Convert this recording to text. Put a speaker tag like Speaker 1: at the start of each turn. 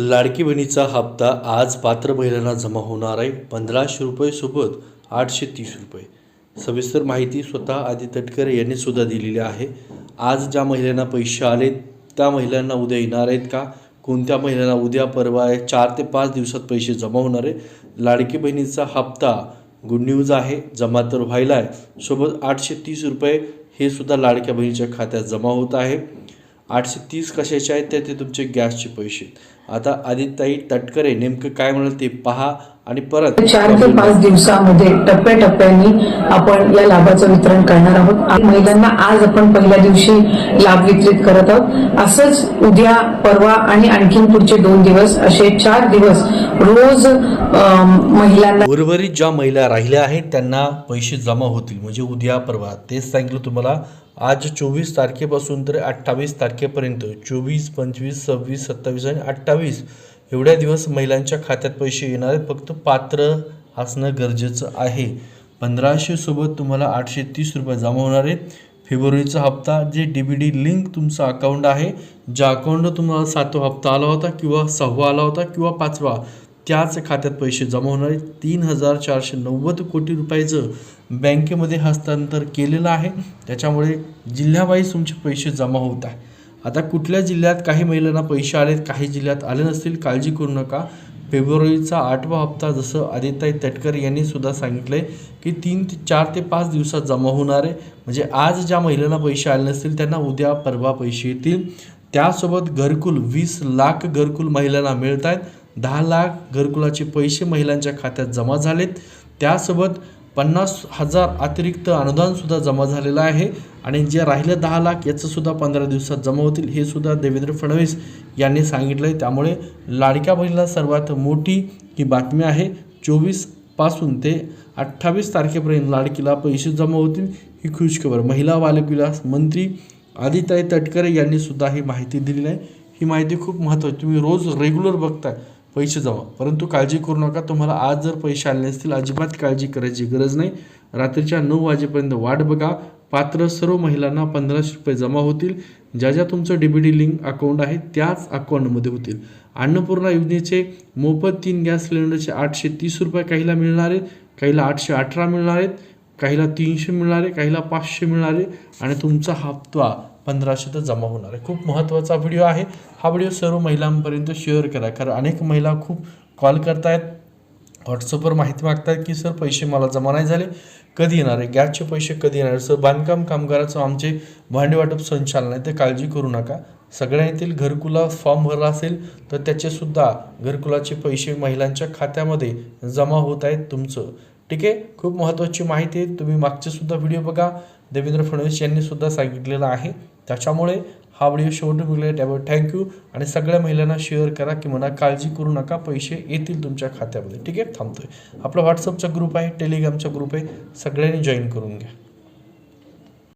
Speaker 1: लाडकी बहिणीचा हप्ता आज पात्र महिलांना जमा होणार आहे. पंधराशे रुपयेसोबत आठशे तीस रुपये. सविस्तर माहिती स्वतः आदित्य तटकरे यांनी सुद्धा दिलेली आहे. आज ज्या महिलांना पैसे आलेत त्या महिलांना उद्या येणार आहेत का? कोणत्या महिलांना उद्या परवा आहे चार ते पाच दिवसात पैसे जमा होणार आहे? लाडकी बहिणीचा हप्ता गुड न्यूज आहे. जमा तर व्हायला आहे सोबत आठशे तीस रुपये हे सुद्धा लाडक्या बहिणीच्या खात्यात जमा होत आहे. आठशे तीस कशाचे आहेत तर ते तुमचे गॅसचे पैसे आता आदिताई तटकरे नेमकं काय म्हणाल ते पहा. आणि परत
Speaker 2: चार ते पाच दिवसामध्ये टप्प्याटप्प्याने आपण या लाभाचं वितरण करणार आहोत. महिलांना आज आपण पहिल्या दिवशी लाभ वितरित करत आहोत. असंच उद्या परवा आणि आणखीन पुढचे दोन दिवस असे चार दिवस रोज महिलांना
Speaker 1: उर्वरित ज्या महिला राहिल्या आहेत त्यांना पैसे जमा होतील म्हणजे उद्या परवा. तेच सांगितलं तुम्हाला. आज चोवीस तारखेपासून तर अठ्ठावीस तारखेपर्यंत चोवीस पंचवीस सव्वीस सत्तावीस आणि अठ्ठावीस एवढ्या दिवस महिलांच्या खात्यात पैसे येणार फक्त पात्र असणं गरजेचं आहे. पंधराशेसोबत तुम्हाला आठशे तीस रुपये जमा होणार आहेत. फेब्रुवारीचा हप्ता जे डी बी डी लिंक तुमचं अकाउंट आहे ज्या अकाउंटला तुम्हाला सातवा हप्ता आला होता किंवा सहावा आला होता किंवा पाचवा त्याच खात्यात पैसे जमा होणार तीन हजार चारशे नव्वद कोटी रुपयाचं बँकेमध्ये हस्तांतर केलेलं आहे. त्याच्यामुळे जिल्ह्यावाईज तुमचे पैसे जमा होत आहे. आता कुठल्या जिल्ह्यात काही महिलांना पैसे आलेत काही जिल्ह्यात आले नसतील काळजी करू नका. फेब्रुवारीचा आठवा हप्ता जसं आदिताई तटकर यांनी सुद्धा सांगितलंय की तीन ते चार ते पाच दिवसात जमा होणार आहे. म्हणजे आज ज्या महिलांना पैसे आले नसतील त्यांना उद्या परवा पैसे येतील. त्यासोबत घरकुल वीस लाख घरकुल महिलांना मिळत आहेत दहा लाख घरकुलाचे पैसे महिलांच्या खात्यात जमा झालेत. त्यासोबत पन्नास हजार अतिरिक्त अनुदानसुद्धा जमा झालेलं आहे. आणि जे राहिलं दहा लाख याचंसुद्धा पंधरा दिवसात जमा होतील हे सुद्धा देवेंद्र फडणवीस यांनी सांगितलं आहे त्यामुळे लाडक्या बहिणीला सर्वात मोठी ही बातमी आहे. चोवीसपासून ते अठ्ठावीस तारखेपर्यंत लाडकीला पैसे जमा होतील ही खुशखबर महिला बालकविलास मंत्री आदिताई तटकरे यांनी सुद्धा ही माहिती दिलेली आहे. ही माहिती खूप महत्त्वाची तुम्ही रोज रेग्युलर बघताय. पैसे जमा. परंतु काळजी करू नका तुम्हाला आज जर पैसे आले नसतील अजिबात काळजी करायची गरज नाही. रात्रीच्या नऊ वाजेपर्यंत वाट बघा. पात्र सर्व महिलांना पंधराशे रुपये जमा होतील. ज्या ज्या तुमचं डीबीडी लिंक अकाउंट आहे त्याच अकाउंटमध्ये होतील. अन्नपूर्णा योजनेचे मोफत तीन गॅस सिलेंडरचे आठशे तीस रुपये काहीला मिळणार आहेत काहीला आठशे अठरा मिळणार आहेत काहीला तीनशे मिळणार आहे काहीला पाचशे मिळणार आहे. आणि तुमचा हप्ता पंधराशे तर जमा होणार आहे. खूप महत्त्वाचा व्हिडिओ आहे. हा व्हिडिओ सर्व महिलांपर्यंत शेअर करा. कारण अनेक महिला खूप कॉल करतायत. व्हॉट्सअपवर माहिती मागतात की सर पैसे मला जमा नाही झाले. कधी येणार आहे? गॅसचे पैसे कधी येणार सर बांधकाम कामगाराचं आमचे भांडे वाटप संचालन आहे. ते काळजी करू नका. सगळ्या येथील घरकुला फॉर्म भरला असेल तर त्याचेसुद्धा घरकुलाचे पैसे महिलांच्या खात्यामध्ये जमा होत आहेत तुमचं. ठीक आहे? खूप महत्त्वाची माहिती आहे. तुम्ही मागचेसुद्धा व्हिडिओ बघा. देवेंद्र फडणवीस यांनीसुद्धा सांगितलेलं आहे. त्याच्यामुळे हा व्हिडिओ शेवटी मिळेल त्यामुळे थँक्यू आणि सगळ्या महिलांना शेअर करा की म्हणा काळजी करू नका पैसे येतील तुमच्या खात्यामध्ये. ठीक आहे? थांबतोय. आपला व्हॉट्सअपचा ग्रुप आहे टेलिग्रामचा ग्रुप आहे. सगळ्यांनी जॉईन करून घ्या.